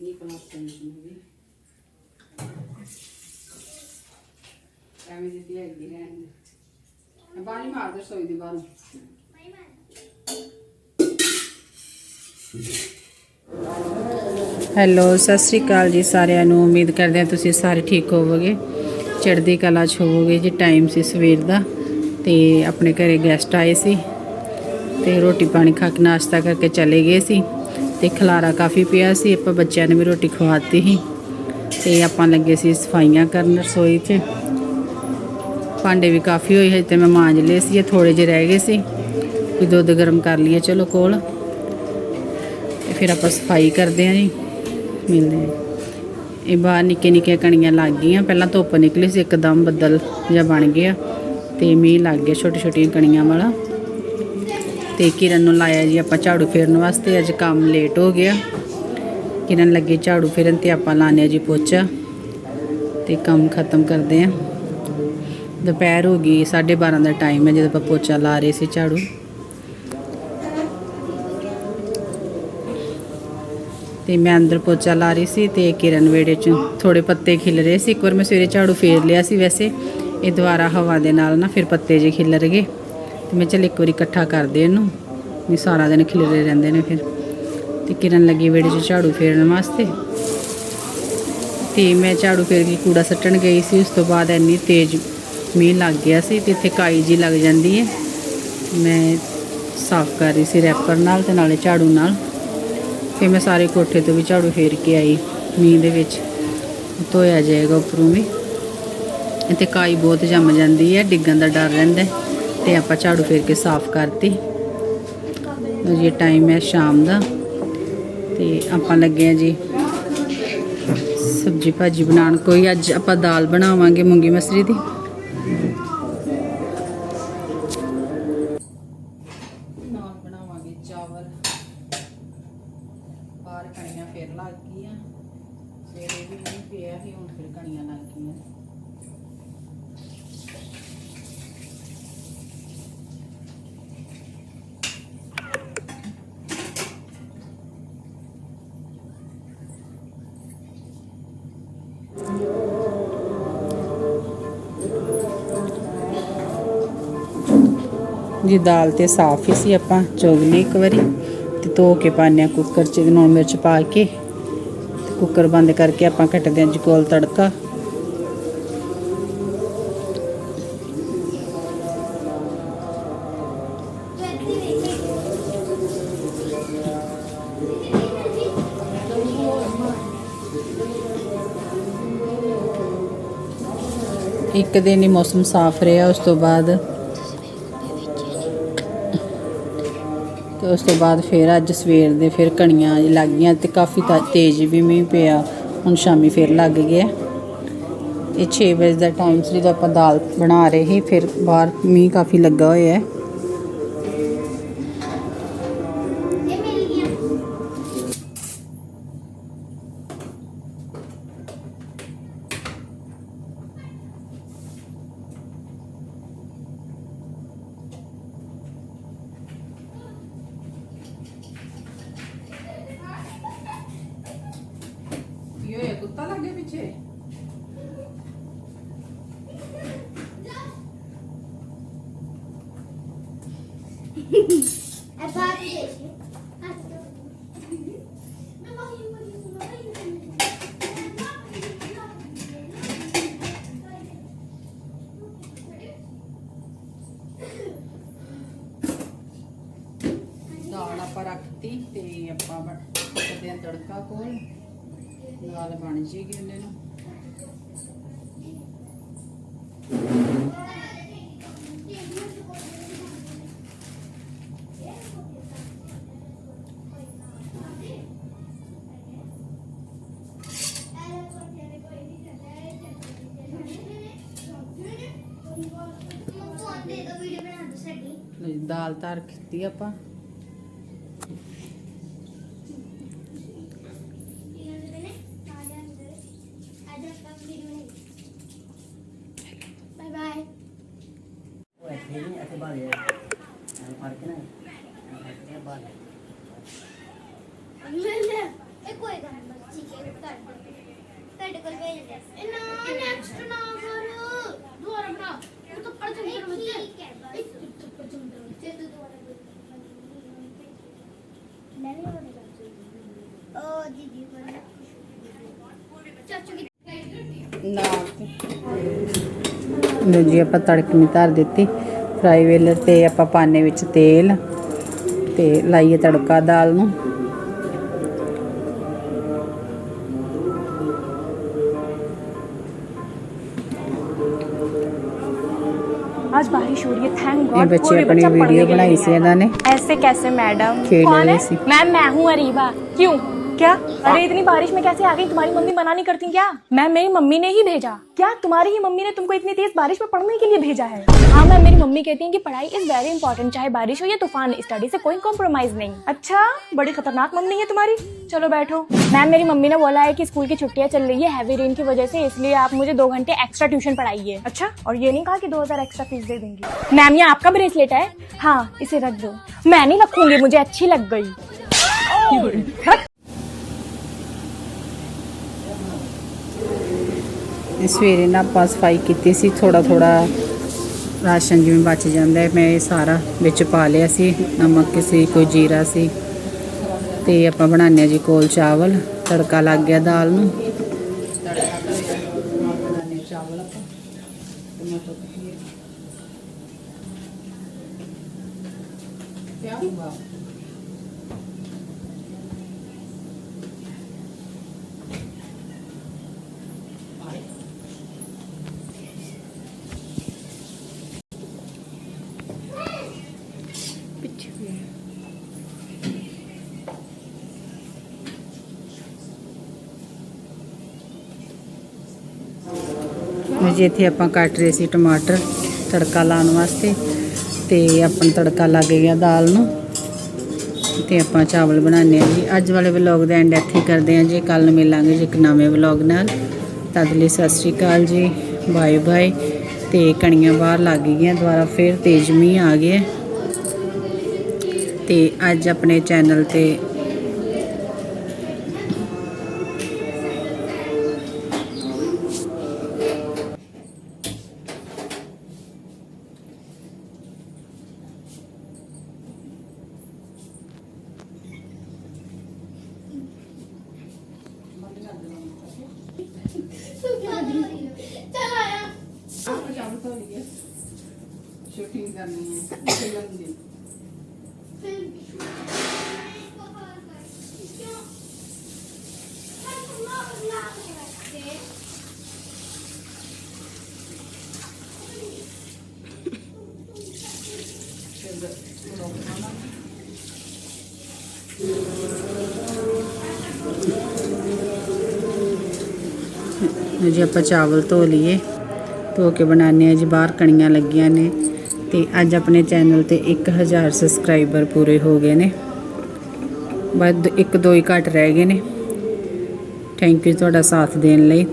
ਨਿਕਲਣਾ ਚਾਹੀਦੀ ਐਵੇਂ ਦਿੱਤੀ ਹੈਗੀ ਰਹਿਣ ਦੇ ਮਾਰ ਦੇ ਸੋਈ ਦੀ ਬਾਹਰੋਂ। ਹੈਲੋ ਸਤਿ ਸ੍ਰੀ ਅਕਾਲ ਜੀ ਸਾਰਿਆਂ ਨੂੰ। ਉਮੀਦ ਕਰਦੇ ਹਾਂ ਤੁਸੀਂ ਸਾਰੇ ਠੀਕ ਹੋਵੋਗੇ। ਚੜ੍ਹਦੀ ਕਲਾ 'ਚ ਹੋਵੋਗੇ ਜੀ ਟਾਈਮ ਸੀ ਸਵੇਰ ਦਾ। ਤੇ ਆਪਣੇ ਘਰੇ ਗੈਸਟ ਆਏ ਸੀ। ਤੇ ਰੋਟੀ ਪਾਣੀ ਖਾ ਕੇ ਨਾਸ਼ਤਾ ਕਰਕੇ ਚਲੇ ਗਏ ਸੀ। ਤੇ ਖਲਾਰਾ ਕਾਫੀ ਪਿਆ ਸੀ, ਆਪਾਂ ਬੱਚਿਆਂ ਨੇ ਵੀ ਰੋਟੀ ਖਵਾਤੀ ਸੀ ਤੇ ਆਪਾਂ ਲੱਗੇ ਸੀ ਸਫਾਈਆਂ ਕਰਨ ਰਸੋਈ 'ਚ। ਭਾਂਡੇ ਵੀ ਕਾਫੀ ਹੋਏ ਹਜੇ ਤੇ ਮੈਂ ਮਾਂਜ ਲਏ ਸੀ, ਇਹ ਥੋੜੇ ਜਿਹੇ ਰਹਿ ਗਏ ਸੀ। ਕੋਈ ਦੁੱਧ ਗਰਮ ਕਰ ਲਈਏ, ਚਲੋ ਕੋਲ। ਤੇ ਫਿਰ ਆਪਾਂ ਸਫ਼ਾਈ ਕਰਦੇ ਹਾਂ ਜੀ, ਮਿਲਦੇ ਹਾਂ। ਇਹ ਬਾਹਰ ਨਿੱਕੇ ਨਿੱਕੇ ਕਣੀਆਂ ਲੱਗ ਗਈਆਂ, ਪਹਿਲਾਂ ਧੁੱਪ ਨਿਕਲੀ ਸੀ, ਇੱਕਦਮ ਬੱਦਲ ਜਿਹਾ ਬਣ ਗਿਆ ਤੇ ਮੀਂਹ ਲੱਗ ਗਿਆ ਛੋਟੀ ਛੋਟੀਆਂ ਕਣੀਆਂ ਵਾਲਾ। ਤੇ ਕਿਰਨ ਨੂੰ ਲਾਇਆ ਜੀ, ਆਪਾਂ ਝਾੜੂ ਫੇਰਨ ਵਾਸਤੇ। ਅੱਜ ਕੰਮ ਲੇਟ ਹੋ ਗਿਆ। ਕਿਰਨ ਲੱਗੇ ਝਾੜੂ ਫੇਰਨ ਤੇ ਆਪਾਂ ਲਾਣੇ ਜੀ ਪੋਚਾ ਤੇ ਕੰਮ ਖਤਮ ਕਰਦੇ ਆਂ ਦੁਪਹਿਰ ਹੋ ਗਈ 12:30 ਦਾ ਟਾਈਮ ਹੈ, ਜਦੋਂ ਆਪਾਂ ਪੋਚਾ ਲਾ ਰਹੇ ਸੀ ਝਾੜੂ। ਤੇ ਮੈਂ ਅੰਦਰ ਪੋਚਾ ਲਾ ਰਹੀ ਸੀ ਤੇ ਕਿਰਨ ਵੇੜੇ ਚ ਥੋੜੇ ਪੱਤੇ ਖਿਲ ਰਹੇ ਸੀ। ਇੱਕ ਵਾਰ ਮੈਂ ਸਵੇਰੇ ਝਾੜੂ ਫੇਰ ਲਿਆ ਸੀ ਵੈਸੇ। ਇਹ ਦੁਬਾਰਾ ਹਵਾ ਦੇ ਨਾਲ ਨਾ ਫਿਰ ਪੱਤੇ ਜੇ ਖਿਲਰ ਗਏ। ਤੇ ਮੈਂ ਚੱਲ ਇੱਕ ਵਾਰੀ ਇਕੱਠਾ ਕਰਦੇ ਇਹਨੂੰ। ਵੀ ਸਾਰਾ ਦਿਨ ਖਿਲਰੇ ਰਹਿੰਦੇ ਨੇ ਫਿਰ। ਤੇ ਕਿਰਨ ਲੱਗੀ ਵੇੜੇ 'ਚ ਝਾੜੂ ਫੇਰਨ ਵਾਸਤੇ। ਤੇ ਮੈਂ ਝਾੜੂ ਫੇਰ ਕੇ ਕੂੜਾ ਸੱਟਣ ਗਈ ਸੀ। ਉਸ ਤੋਂ ਬਾਅਦ ਇੰਨੀ ਤੇਜ਼ ਮੀਂਹ ਲੱਗ ਗਿਆ ਸੀ ਤੇ ਇੱਥੇ ਕਾਈ ਜੀ ਲੱਗ ਜਾਂਦੀ ਹੈ ਮੈਂ ਸਾਫ਼ ਕਰ ਰਹੀ ਸੀ ਰੈਪਰ ਨਾਲ ਤੇ ਨਾਲੇ ਝਾੜੂ ਨਾਲ। ਫਿਰ ਮੈਂ ਸਾਰੇ ਕੋਠੇ ਤੋਂ ਵੀ ਝਾੜੂ ਫੇਰ ਕੇ ਆਈ। ਮੀਂਹ ਦੇ ਵਿੱਚ ਧੋਇਆ ਜਾਏਗਾ ਉੱਪਰੋਂ ਵੀ। ਇੱਥੇ ਕਾਈ ਬਹੁਤ ਜੰਮ ਜਾਂਦੀ ਹੈ ਡਿੱਗਣ ਦਾ ਡਰ ਰਹਿੰਦਾ ਤੇ ਆਪਾਂ ਝਾੜੂ ਫੇਰ ਕੇ ਸਾਫ਼ ਕਰਤੀ। ਲਓ ਜੀ ਟਾਈਮ ਹੈ ਸ਼ਾਮ ਦਾ। ਤੇ ਆਪਾਂ ਲੱਗੇ ਆ ਜੀ ਸਬਜੀ ਭਾਜੀ ਬਣਾਉਣ। ਕੋਈ ਅੱਜ ਆਪਾਂ ਦਾਲ ਬਣਾਵਾਂਗੇ ਮੂੰਗੀ ਮਸਰੀ ਦੀ। ਨਾਲ ਬਣਾਵਾਂਗੇ ਚਾਵਲ। ਬਾਹਰ ਕਣੀਆਂ ਫੇਰ ਲੱਗ ਗਈਆਂ। ਸਵੇਰੇ ਵੀ ਨਹੀਂ ਪਿਆ ਸੀ, ਹੁਣ ਫਿਰ ਕਣੀਆਂ ਲੱਗ ਗਈਆਂ। ਜੀ, ਦਾਲ ਤੇ ਸਾਫ਼ ਹੀ ਸੀ, ਆਪਾਂ ਚੁਗ ਇੱਕ ਵਾਰੀ ਤੇ ਧੋ ਕੇ ਪਾਉਂਦੇ ਹਾਂ ਕੁੱਕਰ 'ਚ ਲੂਣ ਮਿਰਚ ਪਾ ਕੇ। ਤੇ ਕੁੱਕਰ ਬੰਦ ਕਰਕੇ ਆਪਾਂ ਕੱਟਦੇ ਹਾਂ ਜੀ, ਕੋਲ ਤੜਕਾ। ਇੱਕ ਦਿਨ ਹੀ ਮੌਸਮ ਸਾਫ਼ ਰਿਹਾ, ਉਸ ਤੋਂ ਬਾਅਦ ਤੇ ਉਸ ਤੋਂ ਬਾਅਦ ਫਿਰ ਅੱਜ ਸਵੇਰ ਦੇ ਫਿਰ ਕਣੀਆਂ ਲੱਗ ਗਈਆਂ ਤੇ ਕਾਫੀ ਤਾ- ਤੇਜ਼ ਵੀ ਮੀਂਹ ਪਿਆ। ਹੁਣ ਸ਼ਾਮੀ ਫਿਰ ਲੱਗ ਗਿਆ। ਇਹ 6 ਵਜੇ ਦਾ ਟਾਈਮ ਸੀ ਜਦੋਂ ਆਪਾਂ ਦਾਲ ਬਣਾ ਰਹੇ ਸੀ, ਫਿਰ ਬਾਹਰ ਮੀਂਹ ਕਾਫੀ ਲੱਗਾ ਹੋਇਆ ਹੈ। ਕੁੱਤਾ ਲੱਗੇ ਪਿੱਛੇ। ਦਾਲ ਆਪਾਂ ਰੱਖਤੀ ਤੇ ਆਪਾਂ ਤੜਕਾ ਕੋਲ। ਨਾਲ ਬਣ ਜੇਗੀ ਉਹਨੇ ਨੂੰ। ਦਾਲ ਧਰ ਕੀਤੀ ਆਪਾਂ। ਨਹੀਂ ਇੱਥੇ ਬਾਹਰ ਹੈ ਫੜ ਕੇ ਨਾ। ਫੜ ਕੇ ਬਾਹਰ ਇਹ ਕੋਈ ਗੱਲ ਨਹੀਂ ਠੀਕ ਹੈ ਨਾ ਨੈਕਸਟ ਨਾ ਕਰ ਦੁਬਾਰਾ ਬਣਾ ਉਹ ਤਾਂ ਪੜ ਚੰਦਰ ਵਿੱਚ ਇੱਕ ਪੜ ਚੰਦਰ ਵਿੱਚ ਤੇ ਦੁਬਾਰਾ ਮੈਂ ਵੀ ਬਣਾ ਦੀਦੀ ਬਣਾ ਚਾਚੂ ਕੀ ਲੋ ਜੀ ਆਪਾਂ ਤੜਕਣੀ ਧਰ ਦਿੱਤੀ। ਫਰਾਈ ਵੇਲਰ ਤੇ ਆਪਾਂ ਪਾਣੇ ਵਿੱਚ ਤੇਲ ਤੇ ਲਾਈਏ ਤੜਕਾ ਦਾਲ ਨੂੰ आज बारिश हो रही है थैंक ਇਹ गॉड ਬੱਚੇ ਆਪਣੀ ਵੀਡੀਓ ਬਣਾਈ ਸੀ ਇਹਨਾਂ ਨੇ ऐसे कैसे मैडम खेल कौन रही है थी। मैम मैं हूँ अरीबा क्यों क्या? अरे, इतनी बारिश में कैसे आ गई? तुम्हारी मम्मी मना नहीं करती क्या? मैम मेरी मम्मी ने ही भेजा। क्या तुम्हारी ही मम्मी ने तुमको इतनी तेज बारिश में पढ़ने के लिए भेजा है? हाँ मैम मेरी मम्मी कहती है कि पढ़ाई इज़ वेरी इंपॉर्टेंट चाहे बारिश हो या तूफ़ान स्टडी से कोई कॉम्प्रोमाइज नहीं। अच्छा बड़ी खतरनाक मम्मी है तुम्हारी। चलो बैठो। मैम, मेरी मम्मी ने बोला है कि स्कूल की छुट्टियाँ चल रही है हैवी रेन की वजह से, इसलिए आप मुझे दो घंटे एक्स्ट्रा ट्यूशन पढ़ाइए। अच्छा और ये नहीं कहा कि दो हज़ार एक्स्ट्रा फ़ीस दे देंगी। मैम, ये आपका ब्रेसलेट है? हाँ इसे रख दो। मैं नहीं रखूँगी, मुझे अच्छी लग गई। ਇਹ ਸਵੇਰੇ ਨਾ ਆਪਾਂ ਸਫ਼ਾਈ ਕੀਤੀ ਸੀ ਥੋੜਾ ਥੋੜਾ ਰਾਸ਼ਨ ਜਿਵੇਂ ਬਚ ਜਾਂਦਾ ਮੈਂ ਇਹ ਸਾਰਾ ਵਿੱਚ ਪਾ ਲਿਆ ਸੀ, ਨਮਕ ਸੀ, ਕੋਈ ਜੀਰਾ ਸੀ ਤੇ ਆਪਾਂ ਬਣਾਉਂਦੇ ਹਾਂ ਜੀ ਕੋਲ ਚਾਵਲ, ਤੜਕਾ ਲੱਗ ਗਿਆ ਦਾਲ ਨੂੰ। ਜੀ ਇੱਥੇ ਆਪਾਂ ਕੱਟ ਰਹੇ ਸੀ ਟਮਾਟਰ, ਤੜਕਾ ਲਾਉਣ ਵਾਸਤੇ, ਤੇ ਆਪਣਾ ਤੜਕਾ ਲੱਗ ਗਿਆ ਦਾਲ ਨੂੰ, ਤੇ ਆਪਾਂ ਚਾਵਲ ਬਣਾਉਂਦੇ ਆ ਜੀ। ਅੱਜ ਵਾਲੇ ਵਲੌਗ ਦਾ ਐਂਡ ਇੱਥੇ ਹੀ ਕਰਦੇ ਆ ਜੀ। ਕੱਲ ਮਿਲਾਂਗੇ ਜੀ ਇੱਕ ਨਵੇਂ ਵਲੌਗ ਨਾਲ। ਤਦ ਲਈ ਸਤਿ ਸ਼੍ਰੀ ਅਕਾਲ ਜੀ। Bye bye. ਤੇ ਕਣੀਆਂ ਬਾਹਰ ਲੱਗ ਗਈਆਂ, ਦੁਬਾਰਾ ਫਿਰ ਤੇਜ਼ ਮੀਂਹ ਆ ਗਿਆ। ਤੇ ਅੱਜ ਆਪਣੇ ਚੈਨਲ ਤੇ 잘라요. 아버지 안 떨리게. 쇼핑장님, ਜੀ, ਆਪਾਂ ਚਾਵਲ ਧੋ ਲਈਏ। ਧੋ ਕੇ ਬਣਾਉਂਦੇ ਆ ਜੀ, ਬਾਹਰ ਕਣੀਆਂ ਲੱਗੀਆਂ ਨੇ। ਤੇ ਅੱਜ ਆਪਣੇ ਚੈਨਲ ਤੇ 1000 ਸਬਸਕ੍ਰਾਈਬਰ ਪੂਰੇ ਹੋ ਗਏ ਨੇ। ਬਸ ਇੱਕ ਦੋ ਹੀ ਘੱਟ ਰਹਿ ਗਏ ਨੇ। ਥੈਂਕ ਯੂ ਤੁਹਾਡਾ ਸਾਥ ਦੇਣ ਲਈ।